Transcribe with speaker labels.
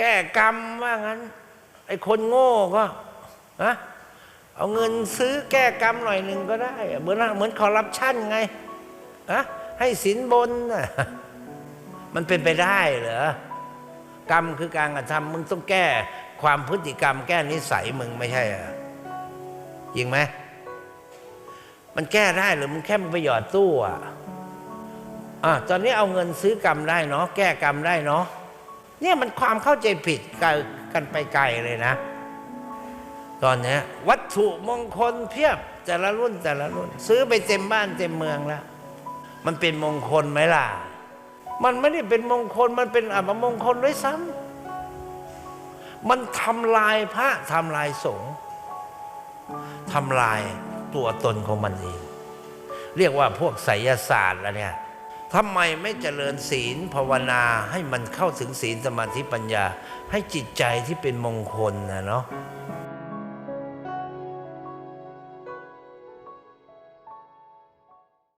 Speaker 1: แก้กรรมว่างั้น ไอ้คนโง่ก็นะเอาเงินซื้อแก้กรรมหน่อยหนึ่งก็ได้ เหมือนเหมือนคอร์รัปชันไงอะให้สินบนนะมันเป็นไปได้เหรอกรรมคือการกระทำมึงต้องแก้ความพฤติกรรม แก้นิสัยมึงไม่ใช่เหรอจริงไหมมันแก้ได้หรือมึงแค่มึงไปหยอดตู้อะอะตอนนี้เอาเงินซื้อกรรมได้เนาะแก้กรรมได้เนาะ เนี่ยมันความเข้าใจผิดกันกันไปไกลเลยนะ ตอนนี้วัตถุมงคลเพียบแต่ละรุ่นแต่ละรุ่น ซื้อไปเต็มบ้านเต็มเมืองแล้ว มันเป็นมงคลไหมล่ะ มันไม่ได้เป็นมงคลมันเป็นอัปมงคลด้วยซ้ำมันทำลายพระทำลายสงฆ์ทำลายตัวตนของมันเอง เรียกว่าพวกไสยศาสตร์แล้วเนี่ย ทำไมไม่เจริญศีลภาวนาให้มันเข้าถึงศีลสมาธิปัญญา ให้จิตใจที่เป็นมงคลนะเนาะ